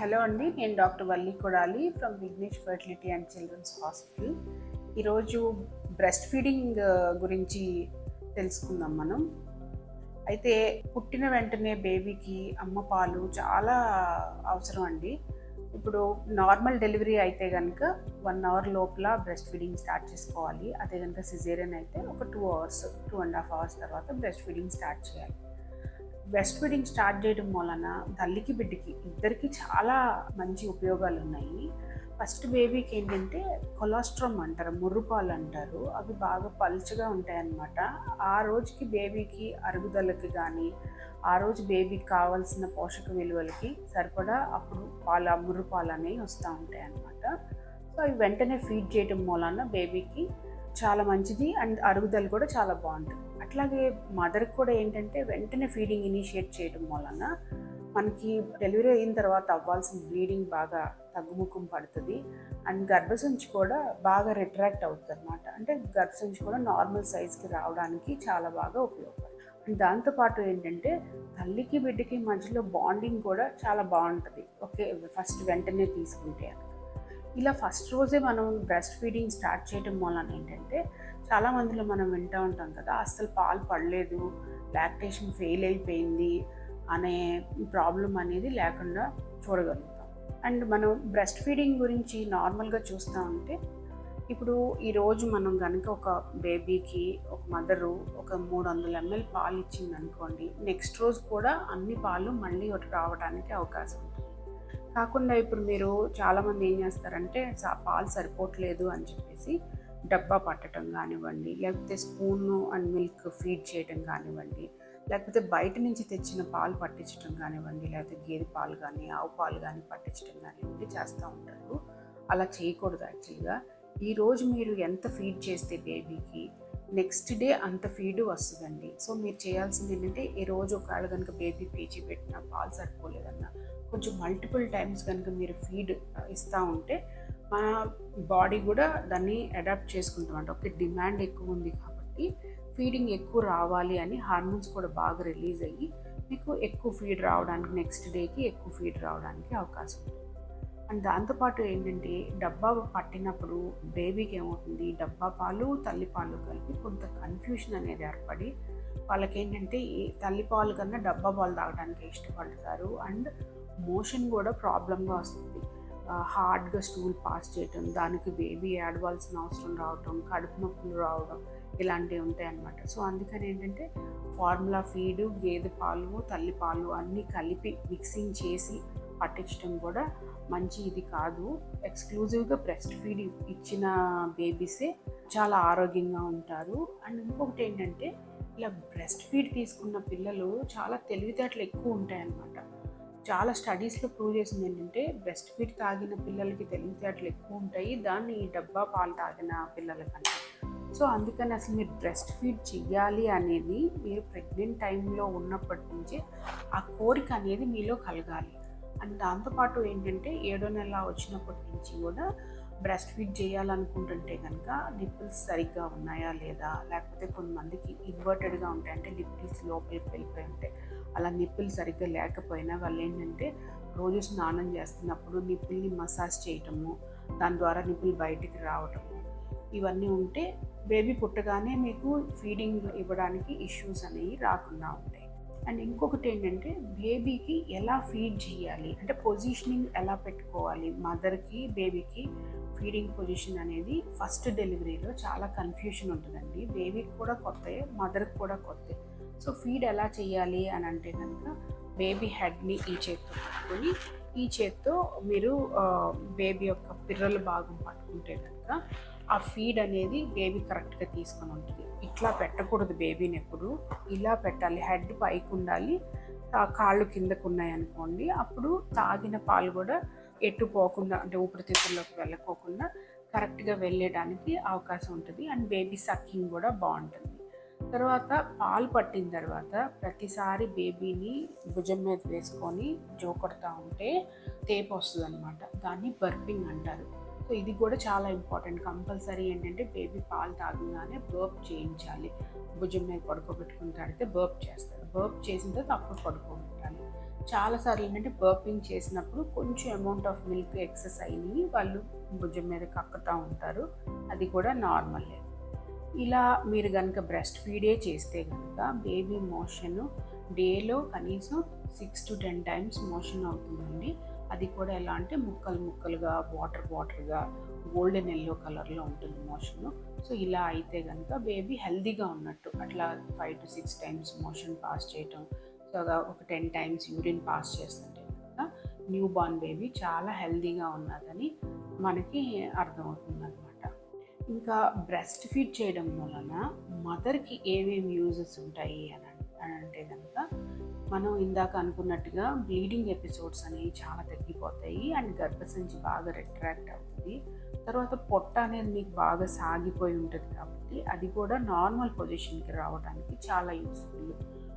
Hello అండి నేను doctor Valli Kodali from Vignesh fertility and children's hospital. ఈరోజు breast feeding గురించి తెలుసుకుందాం మనం. అయితే పుట్టిన వెంటనే బేబీకి అమ్మ పాలు చాలా అవసరం అండి. ఇప్పుడు నార్మల్ డెలివరీ అయితే కనుక వన్ అవర్ లోపల బ్రెస్ట్ ఫీడింగ్ స్టార్ట్ చేసుకోవాలి. అదే కనుక సిజేరియన్ అయితే ఒక two hours two and half hours తర్వాత బ్రెస్ట్ ఫీడింగ్ స్టార్ట్ చేయాలి. బ్రెస్ట్ ఫీడింగ్ స్టార్ట్ చేయడం వలన తల్లికి బిడ్డకి ఇద్దరికి చాలా మంచి ఉపయోగాలు ఉన్నాయి ఫస్ట్ బేబీకి ఏంటంటే కొలాస్ట్రమ్ అంటారు ముర్రుపాలు అంటారు. అవి బాగా పలుచగా ఉంటాయన్నమాట. ఆ రోజుకి బేబీకి అరుగుదలకి కానీ ఆ రోజు బేబీకి కావాల్సిన పోషక విలువలకి సరిపడా అప్పుడు పాలు ముర్రుపాలు అనేవి వస్తూ ఉంటాయి అన్నమాట సో అవి వెంటనే ఫీడ్ చేయడం మూలన బేబీకి చాలా మంచిది అండ్ అరుగుదల కూడా చాలా బాగుంటుంది. అట్లాగే మదర్కి కూడా ఏంటంటే వెంటనే ఫీడింగ్ ఇనిషియేట్ చేయడం వలన మనకి డెలివరీ అయిన తర్వాత అవ్వాల్సిన బ్లీడింగ్ బాగా తగ్గుముఖం పడుతుంది. అండ్ గర్భసంచి కూడా బాగా రిట్రాక్ట్ అవుతుంది అనమాట అంటే గర్భసంచి కూడా నార్మల్ సైజ్కి రావడానికి చాలా బాగా ఉపయోగపడుతుంది. అండ్ దాంతోపాటు ఏంటంటే తల్లికి బిడ్డకి మధ్యలో బాండింగ్ కూడా చాలా బాగుంటుంది. ఓకే ఫస్ట్ వెంటనే తీసుకుంటే ఇలా ఫస్ట్ రోజే మనం బ్రెస్ట్ ఫీడింగ్ స్టార్ట్ చేయడం వలన ఏంటంటే చాలా మందిలో మనం వింటూ ఉంటాం కదా అస్సలు పాలు పడలేదు లాక్టేషన్ ఫెయిల్ అయిపోయింది అనే ప్రాబ్లం అనేది లేకుండా చూడగలుగుతాం. అండ్ మనం బ్రెస్ట్ ఫీడింగ్ గురించి నార్మల్గా చూస్తూ ఉంటే ఇప్పుడు ఈరోజు మనం కనుక ఒక బేబీకి ఒక మదరు ఒక మూడు వందల ఎంఎల్ పాలు ఇచ్చింది అనుకోండి నెక్స్ట్ రోజు కూడా అన్ని పాలు మళ్ళీ ఒకటి రావడానికి అవకాశం కాకుండా ఇప్పుడు మీరు చాలామంది ఏం చేస్తారంటే పాలు సరిపోవట్లేదు అని చెప్పేసి డబ్బా పట్టడం కానివ్వండి లేకపోతే స్పూన్ అండ్ మిల్క్ ఫీడ్ చేయడం కానివ్వండి లేకపోతే బయట నుంచి తెచ్చిన పాలు పట్టించడం కానివ్వండి లేకపోతే గేదె పాలు కానీ ఆవు పాలు కానీ పట్టించడం కానివ్వండి చేస్తూ ఉంటారు. అలా చేయకూడదు యాక్చువల్గా. ఈరోజు మీరు ఎంత ఫీడ్ చేస్తే బేబీకి నెక్స్ట్ డే అంత ఫీడ్ వస్తుందండి. సో మీరు చేయాల్సింది ఏంటంటే ఈ రోజు ఒకవేళ కనుక బేబీ పేచి పెట్టిన పాలు సరిపోలేదన్నా కొంచెం మల్టిపుల్ టైమ్స్ కనుక మీరు ఫీడ్ uh, ఇస్తూ ఉంటే మన బాడీ కూడా దాన్ని అడాప్ట్ చేసుకుంటాం అంటే డిమాండ్ ఎక్కువ ఉంది కాబట్టి ఫీడింగ్ ఎక్కువ రావాలి అని హార్మోన్స్ కూడా బాగా రిలీజ్ అయ్యి మీకు ఎక్కువ ఫీడ్ రావడానికి నెక్స్ట్ డేకి ఎక్కువ ఫీడ్ రావడానికి అవకాశం ఉంది. అండ్ దాంతోపాటు ఏంటంటే డబ్బా పట్టినప్పుడు బేబీకి ఏమవుతుంది? డబ్బా పాలు తల్లి పాలు కలిపి కొంత కన్ఫ్యూషన్ అనేది ఏర్పడి వాళ్ళకి ఏంటంటే ఈ తల్లి పాలు కన్నా డబ్బా పాలు తాగడానికి ఇష్టపడతారు. అండ్ మోషన్ కూడా ప్రాబ్లంగా వస్తుంది. హార్డ్గా స్టూల్ పాస్ చేయటం దానికి బేబీ ఏడవలసిన అవసరం రావటం కడుపు నొప్పులు రావడం ఇలాంటివి ఉంటాయి అన్నమాట సో అందుకని ఏంటంటే ఫార్ములా ఫీడు గేదె పాలు తల్లి పాలు అన్నీ కలిపి మిక్సింగ్ చేసి పట్టించడం కూడా మంచి ఇది కాదు. ఎక్స్క్లూజివ్గా బ్రెస్ట్ ఫీడ్ ఇచ్చిన బేబీసే చాలా ఆరోగ్యంగా ఉంటారు. అండ్ ఇంకొకటి ఏంటంటే ఇలా బ్రెస్ట్ ఫీడ్ తీసుకున్న పిల్లలు చాలా తెలివితేటలు ఎక్కువ ఉంటాయి అన్నమాట చాలా స్టడీస్లో ప్రూవ్ చేసింది ఏంటంటే బ్రెస్ట్ ఫీడ్ తాగిన పిల్లలకి తెలివితేటలు ఎక్కువ ఉంటాయి. దాన్ని డబ్బా పాలు తాగిన పిల్లలకంటే. సో అందుకని అసలు మీరు బ్రెస్ట్ ఫీడ్ చెయ్యాలి అనేది మీరు ప్రెగ్నెంట్ టైంలో ఉన్నప్పటి నుంచి ఆ కోరిక అనేది మీలో కలగాలి. అండ్ దాంతోపాటు ఏంటంటే ఏడో నెల వచ్చినప్పటి నుంచి కూడా బ్రెస్ట్ ఫీడ్ చేయాలనుకుంటుంటే కనుక నిప్పుల్స్ సరిగ్గా ఉన్నాయా లేదా? లేకపోతే కొంతమందికి ఇన్వర్టెడ్గా ఉంటాయి అంటే నిప్పుల్స్ లోపలికి వెళ్ళిపోయి ఉంటాయి. అలా నిప్పులు సరిగ్గా లేకపోయినా వాళ్ళు ఏంటంటే రోజు స్నానం చేస్తున్నప్పుడు నిప్పుల్ని మసాజ్ చేయటము దాని ద్వారా నిప్పులు బయటికి రావటము ఇవన్నీ ఉంటే బేబీ పుట్టగానే మీకు ఫీడింగ్ ఇవ్వడానికి ఇష్యూస్ అనేవి రాకుండా ఉంటాయి. అండ్ ఇంకొకటి ఏంటంటే బేబీకి ఎలా ఫీడ్ చేయాలి? అంటే పొజిషనింగ్ ఎలా పెట్టుకోవాలి? మదర్కి బేబీకి ఫీడింగ్ పొజిషన్ అనేది ఫస్ట్ డెలివరీలో చాలా కన్ఫ్యూషన్ ఉంటుందండి. బేబీకి కూడా కొత్త మదర్కి కూడా కొత్త. సో ఫీడ్ ఎలా చేయాలి అని అంటే కనుక బేబీ హెడ్ని ఈ చేత్తో పట్టుకొని ఈ చేత్తో మీరు బేబీ యొక్క పిర్రల భాగం పట్టుకుంటే కనుక ఆ ఫీడ్ అనేది బేబీ కరెక్ట్గా తీసుకొని ఉంటుంది. ఇట్లా పెట్టకూడదు బేబీని ఎప్పుడు. ఇలా పెట్టాలి. హెడ్ పైకి ఉండాలి. కాళ్ళు కిందకు ఉన్నాయి అనుకోండి. అప్పుడు తాగిన పాలు కూడా ఎటు పోకుండా అంటే ఊపిరితిత్తుల్లోకి వెళ్ళకోకుండా కరెక్ట్గా వెళ్ళడానికి అవకాశం ఉంటుంది. అండ్ బేబీ సక్కింగ్ కూడా బాగుంటుంది. తర్వాత పాలు పట్టిన తర్వాత ప్రతిసారి బేబీని భుజం మీద వేసుకొని జోకొడతా ఉంటే తేపు వస్తుంది అనమాట దాన్ని బర్పింగ్ అంటారు. సో ఇది కూడా చాలా ఇంపార్టెంట్. కంపల్సరీ ఏంటంటే బేబీ పాలు తాగగానే బర్ప్ చేయించాలి. భుజం మీద పడుకోబెట్టుకుని తాడితే బర్ప్ చేస్తారు. బర్ప్ చేసిన తర్వాత అప్పుడు పడుకోబెట్టాలి. చాలాసార్లు ఏంటంటే బర్పింగ్ చేసినప్పుడు కొంచెం అమౌంట్ ఆఫ్ మిల్క్ ఎక్సెస్ అయినవి వాళ్ళు భుజం మీద కక్కుతూ ఉంటారు. అది కూడా నార్మల్ ఇలా మీరు కనుక బ్రెస్ట్ ఫీడే చేస్తే కనుక బేబీ మోషన్ డేలో కనీసం six to ten times motion అవుతుందండి. అది కూడా ఎలా అంటే ముక్కలు ముక్కలుగా వాటర్ వాటర్గా గోల్డెన్ ఎల్లో కలర్లో ఉంటుంది మోషన్. సో ఇలా అయితే కనుక బేబీ హెల్దీగా ఉన్నట్టు అట్లా five to six times motion pass చేయటం సో ఒక టెన్ టైమ్స్ యూరిన్ పాస్ చేస్తుంటే కనుక న్యూ బార్న్ బేబీ చాలా హెల్దీగా ఉన్నదని మనకి అర్థమవుతుంది అనమాట ఇంకా బ్రెస్ట్ ఫీడ్ చేయడం వలన మదర్కి ఏమేమి యూజెస్ ఉంటాయి అని అని అంటే కనుక మనం ఇందాక అనుకున్నట్టుగా బ్లీడింగ్ ఎపిసోడ్స్ అనేవి చాలా తగ్గిపోతాయి అండ్ గర్భసంచి బాగా రిట్రాక్ట్ అవుతుంది. తర్వాత పొట్ట అనేది మీకు బాగా సాగిపోయి ఉంటుంది కాబట్టి అది కూడా నార్మల్ పొజిషన్కి రావడానికి చాలా యూస్ఫుల్.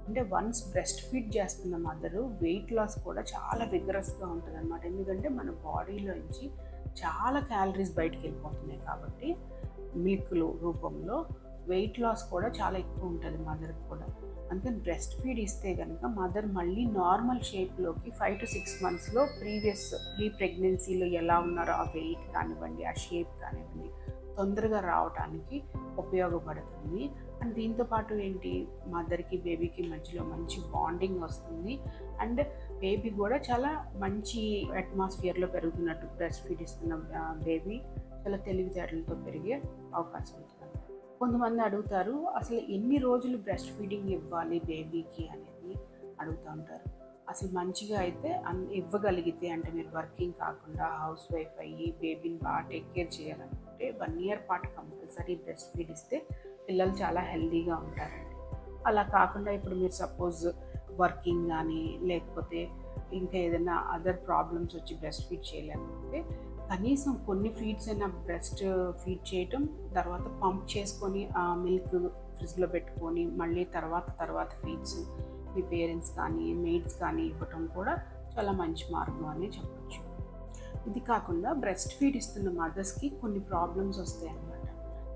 అంటే వన్స్ బ్రెస్ట్ ఫీడ్ చేస్తున్న మదరు వెయిట్ లాస్ కూడా చాలా విగ్రస్గా ఉంటుంది అనమాట ఎందుకంటే మన బాడీలోంచి చాలా క్యాలరీస్ బయటకు వెళ్ళిపోతున్నాయి కాబట్టి మిల్క్లు రూపంలో వెయిట్ లాస్ కూడా చాలా ఎక్కువ ఉంటుంది మదర్కి కూడా. అందుకని బ్రెస్ట్ ఫీడ్ ఇస్తే కనుక మదర్ మళ్ళీ నార్మల్ షేప్లోకి ఫైవ్ టు సిక్స్ మంత్స్లో ప్రీవియస్ ప్రీ ప్రెగ్నెన్సీలో ఎలా ఉన్నారో ఆ వెయిట్ కానివ్వండి ఆ షేప్ కానివ్వండి తొందరగా రావడానికి ఉపయోగపడుతుంది. అండ్ దీంతో పాటు ఏంటి మదర్కి బేబీకి మధ్యలో మంచి బాండింగ్ వస్తుంది. అండ్ బేబీ కూడా చాలా మంచి అట్మాస్ఫియర్లో పెరుగుతున్నట్టు బ్రెస్ట్ ఫీడ్ ఇస్తున్న బేబీ చాలా తెలివితేటలతో పెరిగే అవకాశం ఉంటుంది. కొంతమంది అడుగుతారు అసలు ఎన్ని రోజులు బ్రెస్ట్ ఫీడింగ్ ఇవ్వాలి బేబీకి అనేది అడుగుతూ ఉంటారు. అసలు మంచిగా అయితే అన్ ఇవ్వగలిగితే అంటే మీరు వర్కింగ్ కాకుండా హౌస్ వైఫ్ అయ్యి బేబీని బాగా టేక్ కేర్ చేయాలనుకుంటే వన్ ఇయర్ పాటు కంపల్సరీ బ్రెస్ట్ ఫీడ్ ఇస్తే పిల్లలు చాలా హెల్దీగా ఉంటారండి. అలా కాకుండా ఇప్పుడు మీరు సపోజ్ వర్కింగ్ కానీ లేకపోతే ఇంకా ఏదైనా అదర్ ప్రాబ్లమ్స్ వచ్చి బ్రెస్ట్ ఫీడ్ చేయలేకపోతే కనీసం కొన్ని ఫీడ్స్ అయినా బ్రెస్ట్ ఫీడ్ చేయటం తర్వాత పంప్ చేసుకొని ఆ మిల్క్ ఫ్రిడ్జ్లో పెట్టుకొని మళ్ళీ తర్వాత తర్వాత ఫీడ్స్ మీ పేరెంట్స్ కానీ మెయిడ్స్ కానీ ఇవ్వటం కూడా చాలా మంచి మార్గం అని చెప్పచ్చు. ఇది కాకుండా బ్రెస్ట్ ఫీడ్ ఇస్తున్న మదర్స్కి కొన్ని ప్రాబ్లమ్స్ వస్తాయి అన్నమాట.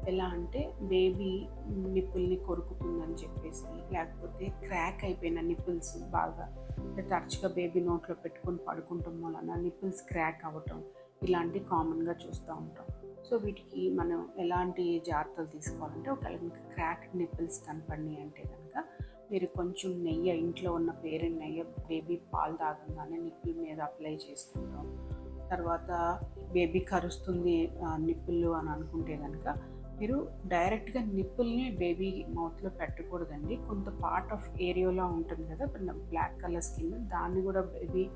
ఎలా అంటే బేబీ నిప్పుల్ని కొరుకుతుందని చెప్పేసి లేకపోతే క్రాక్ అయిపోయిన నిప్పుల్స్ బాగా అంటే తరచుగా బేబీ నోట్లో పెట్టుకొని పడుకుంటాం వలన నిప్పుల్స్ క్రాక్ అవ్వటం ఇలాంటి కామన్గా చూస్తూ ఉంటాం. సో వీటికి మనం ఎలాంటి జాగ్రత్తలు తీసుకోవాలంటే ఒకవేళ క్రాక్ నిప్పుల్స్ కనపడి అంటే కనుక మీరు కొంచెం నెయ్యి ఇంట్లో ఉన్న పేరెంట్ నెయ్యి బేబీ పాలు తాగంగానే నిప్పుల మీద అప్లై చేసుకుంటాం. తర్వాత బేబీ కరుస్తుంది నిప్పులు అని అనుకుంటే కనుక మీరు డైరెక్ట్గా నిప్పుల్ని బేబీ మౌత్లో పెట్టకూడదండి. కొంత పార్ట్ ఆఫ్ ఏరియాలో ఉంటుంది కదా బ్లాక్ కలర్ స్కిన్ దాన్ని కూడా బేబీ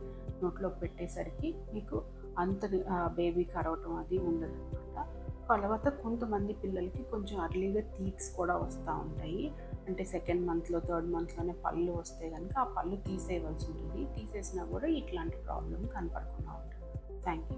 నోట్లో పెట్టేసరికి మీకు అంత బేబీ కరవటం అది ఉండదు అనమాట తర్వాత కొంతమంది పిల్లలకి కొంచెం అర్లీగా తీక్స్ కూడా వస్తూ ఉంటాయి. అంటే సెకండ్ మంత్లో థర్డ్ మంత్లోనే పళ్ళు వస్తే కనుక ఆ పళ్ళు తీసేయవలసి ఉంటుంది. తీసేసినా కూడా ఇట్లాంటి ప్రాబ్లం కనపడకుండా ఉంటుంది. Thank you